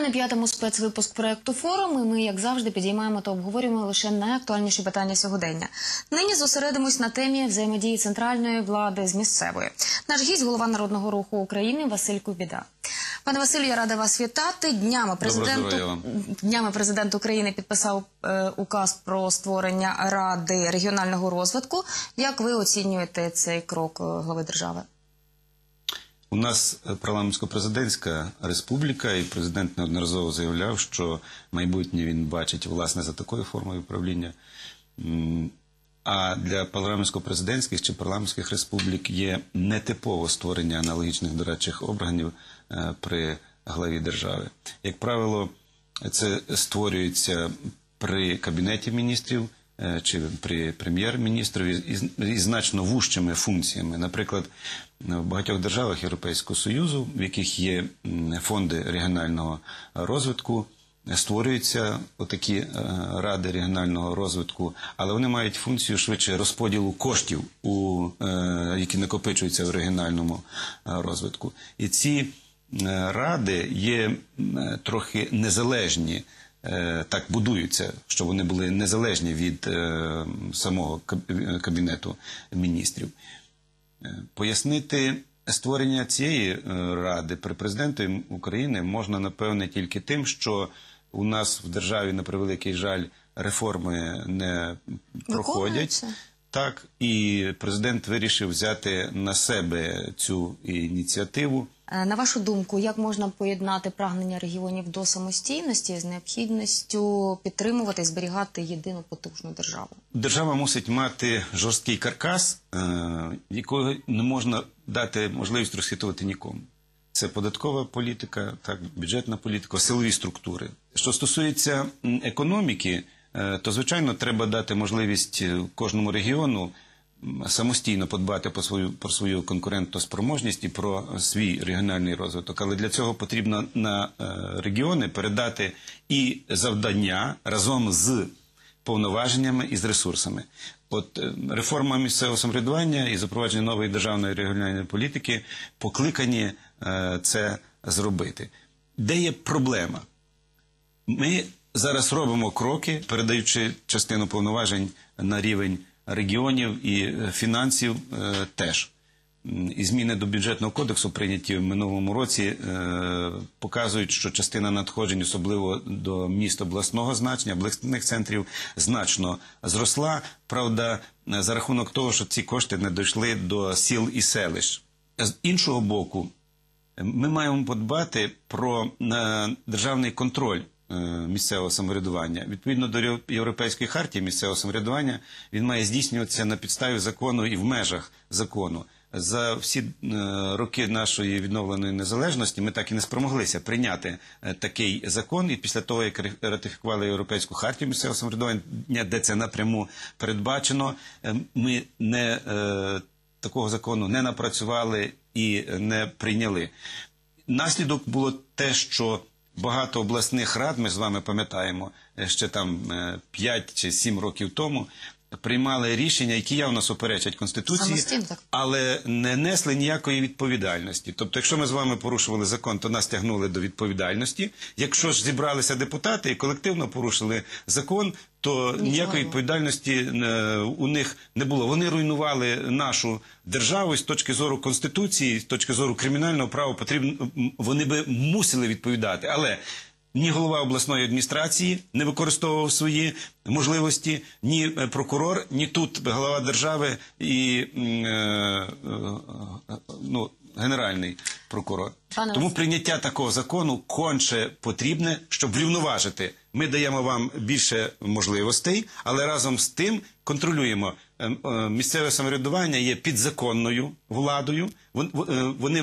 на п'ятому спецвипуск проекту форум. І ми, як завжди, підіймаємо та обговорюємо лише найактуальніші питання сьогодення. Нині зосередимось на темі взаємодії центральної влади з місцевою. Наш гість, голова народного руху України Василь Кубіда. Пане Василю, я рада вас вітати. Днями президент, днями президент України підписав е, указ про створення ради регіонального розвитку. Як ви оцінюєте цей крок е, глави держави? У нас е, парламентсько-президентська республіка, і президент неодноразово заявляв, що майбутнє він бачить власне за такою формою управління. А для парламентсько-президентських чи парламентських республік є нетипово створення аналогічних дорадчих органів е, при главі держави. Як правило, це створюється при кабінеті міністрів чи при прем'єр-міністрові із, значно вужчими функціями. Наприклад, в багатьох державах Європейського Союзу, в яких є фонди регіонального розвитку, створюються отакі е, ради регіонального розвитку, але вони мають функцію швидше розподілу коштів, е, які накопичуються в регіональному е, розвитку. І ці е, ради є е, трохи незалежні. Е, Так будуються, щоб вони були незалежні від е, самого е, кабінету міністрів. Пояснити створення цієї ради при президенту України можна напевне тільки тим, що у нас в державі на превеликий жаль реформи не проходять. Так, і президент вирішив взяти на себе цю ініціативу. Е, На вашу думку, як можна поєднати прагнення регіонів до самостійності з необхідністю підтримувати і зберігати єдину потужну державу? Держава мусить мати жорсткий каркас, е, якого не можна дати можливість розхитувати нікому. Це податкова політика, так, бюджетна політика, силові структури. Що стосується економіки, то звичайно треба дати можливість е, кожному регіону самостійно подбати про свою про свою конкурентоспроможність і про свій регіональний розвиток. Але для цього потрібно на е, регіони передати і завдання разом з повноваженнями і з ресурсами. От е, реформа місцевого самоврядування і запровадження нової державної регіональної політики покликані е, це зробити. Де є проблема? Ми зараз робимо кроки, передаючи частину повноважень на рівень регіонів і е, фінансів е, теж. І зміни до бюджетного кодексу, прийняті в минулому році, е, показують, що частина надходжень, особливо до міст обласного значення, обласних центрів, значно зросла. Правда, за рахунок того, що ці кошти не дійшли до сіл і селищ. З іншого боку, ми маємо подбати про державний контроль місцевого самоврядування. Відповідно до Євро- Європейської хартії місцевого самоврядування, він має здійснюватися на підставі закону і в межах закону. За всі е, роки нашої відновленої незалежності ми так і не спромоглися прийняти е, такий закон. І після того, як ратифікували Європейську хартію місцевого самоврядування, де це напряму передбачено, е, ми не е, такого закону не напрацювали і не прийняли. Наслідок було те, що багато обласних рад, ми з вами пам'ятаємо, е, ще там 5 чи 7 років тому. Приймали рішення, які явно суперечать конституції, але не несли ніякої відповідальності. Тобто, якщо ми з вами порушували закон, то нас тягнули до відповідальності. Якщо ж зібралися депутати і колективно порушили закон, то ніякої відповідальності е, у них не було. Вони руйнували нашу державу і з точки зору конституції, з точки зору кримінального права потрібно вони би мусили відповідати. Але ні голова обласної адміністрації не використовував свої можливості, ні е, прокурор, ні тут голова держави і е, е, ну, генеральний прокурор. Пане Тому прийняття такого закону конче потрібне, щоб врівноважити. Ми даємо вам більше можливостей, але разом з тим контролюємо. Місцеве самоврядування є підзаконною владою. Вон- Вони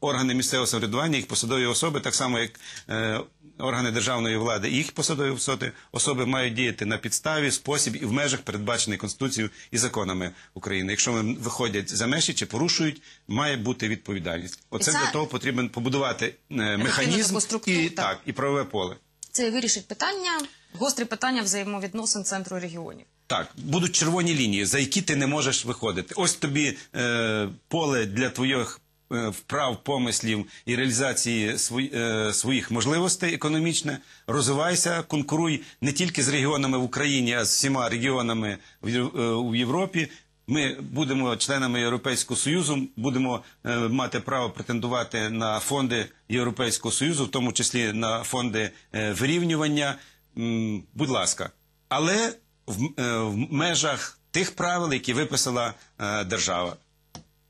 органи місцевого самоврядування, їх посадові особи, так само як е, органи державної влади, і їх посадові особи, особи мають діяти на підставі, спосіб і в межах передбачених конституцією і законами України. Якщо вони виходять за межі чи порушують, має бути відповідальність. Оце це- для того потрібно побудувати е, механізм і так. так і правове поле. Це вирішить питання, гострі питання взаємовідносин центру регіонів. Так, будуть червоні лінії, за які ти не можеш виходити. Ось тобі е, поле для твоїх вправ, помислів і реалізації е, своїх можливостей економічних. Розвивайся, конкуруй не тільки з регіонами в Україні, а з всіма регіонами в е, Європі. Ми будемо членами Європейського Союзу, будемо е, мати право претендувати на фонди Європейського Союзу, в тому числі на фонди е, вирівнювання. Будь ласка, але в, е, межах тих правил, які виписала е, держава.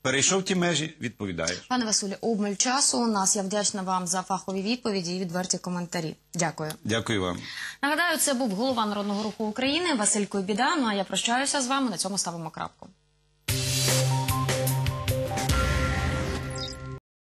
Перейшов ті межі, відповідаєш. Пане Василю, обмаль часу у нас. Я вдячна вам за фахові відповіді і відверті коментарі. Дякую. Дякую вам. Нагадаю, це був голова Народного руху України Василь Куйбіда. Ну а я прощаюся з вами. На цьому ставимо крапку.